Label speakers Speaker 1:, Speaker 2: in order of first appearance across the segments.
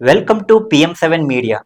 Speaker 1: Welcome to PM seven media.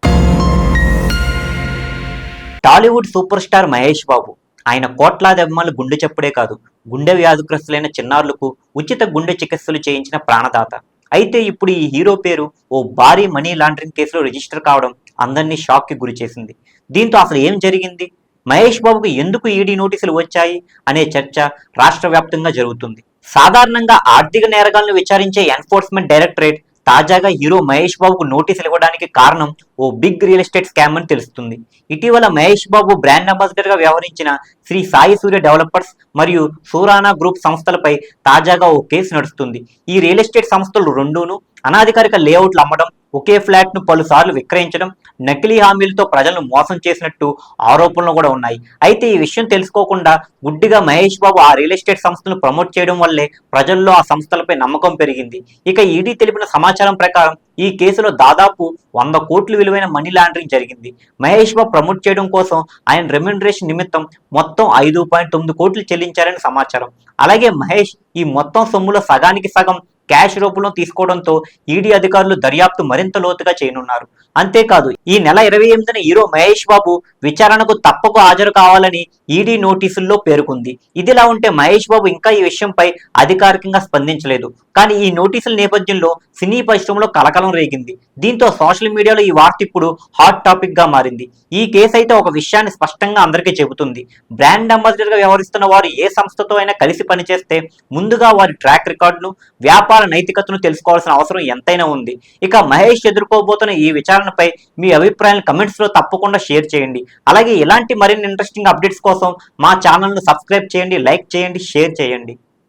Speaker 1: Tollywood super star Mahesh Babu ఆయన కోట్లాది అభిమానులు గుండె చెప్పుడే కాదు గుండె వ్యాధిగ్రస్తులైన చిన్నారులకు ఉచిత గుండె చికిత్సలు చేయించిన ప్రాణదాత. అయితే ఇప్పుడు ఈ హీరో పేరు ఓ భారీ మనీ లాండరింగ్ కేసులో రిజిస్టర్ కావడం అందరినీ షాక్కి గురి చేసింది. దీంతో అసలు ఏం జరిగింది? మహేష్ బాబుకు ఎందుకు ఈడీ నోటీసులు వచ్చాయి అనే చర్చ రాష్ట్ర వ్యాప్తంగా జరుగుతుంది. సాధారణంగా ఆర్థిక నేరగాలను విచారించే ఎన్ఫోర్స్మెంట్ డైరెక్టరేట్ తాజాగా హీరో మహేష్ బాబుకు నోటీసులు ఇవ్వడానికి కారణం ఓ బిగ్ రియల్ ఎస్టేట్ స్కామ్ అని తెలుస్తుంది. ఇటీవల మహేష్ బాబు బ్రాండ్ అంబాసిడర్గా వ్యవహరించిన శ్రీ సాయి సూర్య డెవలపర్స్ మరియు సూరానా గ్రూప్ సంస్థలపై తాజాగా ఓ కేసు నడుస్తుంది. ఈ రియల్ ఎస్టేట్ సంస్థలు రెండూను అనాధికారిక లేఅవుట్లు అమ్మడం ఒకే ఫ్లాట్ను పలుసార్లు విక్రయించడం నకిలీ హామీలతో ప్రజలను మోసం చేసినట్టు ఆరోపణలు కూడా ఉన్నాయి. అయితే ఈ విషయం తెలుసుకోకుండా గుడ్డిగా మహేష్ బాబు ఆ రియల్ ఎస్టేట్ సంస్థను ప్రమోట్ చేయడం వల్లే ప్రజల్లో ఆ సంస్థలపై నమ్మకం పెరిగింది. ఇక ఈడీ తెలిపిన సమాచారం ప్రకారం ఈ కేసులో దాదాపు వంద కోట్లు విలువైన మనీ లాండరింగ్ జరిగింది. మహేష్ బాబు ప్రమోట్ చేయడం కోసం ఆయన రెమ్యునరేషన్ నిమిత్తం మొత్తం ఐదు పాయింట్ తొమ్మిది కోట్లు చెల్లించారని సమాచారం. అలాగే మహేష్ ఈ మొత్తం సొమ్ములో సగానికి సగం క్యాష్ రూపంలో తీసుకోవడంతో ఈడీ అధికారులు దర్యాప్తు మరింత లోతుగా చేయనున్నారు. అంతేకాదు ఈ నెల ఇరవై ఎనిమిదిన హీరో మహేష్ బాబు విచారణకు తప్పకు హాజరు కావాలని ఈడీ నోటీసుల్లో పేర్కొంది. ఇదిలా ఉంటే మహేష్ బాబు ఇంకా ఈ విషయంపై అధికారికంగా స్పందించలేదు. కానీ ఈ నోటీసుల నేపథ్యంలో సినీ పరిశ్రమలో కలకలం రేగింది. దీంతో సోషల్ మీడియాలో ఈ వార్త ఇప్పుడు హాట్ టాపిక్గా మారింది. ఈ కేసు అయితే ఒక విషయాన్ని స్పష్టంగా అందరికీ చెబుతుంది. బ్రాండ్ అంబాసిడర్గా వ్యవహరిస్తున్న వారు ఏ సంస్థతో అయినా కలిసి పనిచేస్తే ముందుగా వారి ట్రాక్ రికార్డును వ్యాపార నైతికతను తెలుసుకోవాల్సిన అవసరం ఎంతైనా ఉంది. ఇక మహేష్ ఎదుర్కోబోతున్న ఈ విచారణపై మీ అభిప్రాయాలను కమెంట్స్లో తప్పకుండా షేర్ చేయండి. అలాగే ఇలాంటి మరిన్ని ఇంట్రెస్టింగ్ అప్డేట్స్ కోసం మా ఛానల్ను సబ్స్క్రైబ్ చేయండి లైక్ చేయండి షేర్ చేయండి.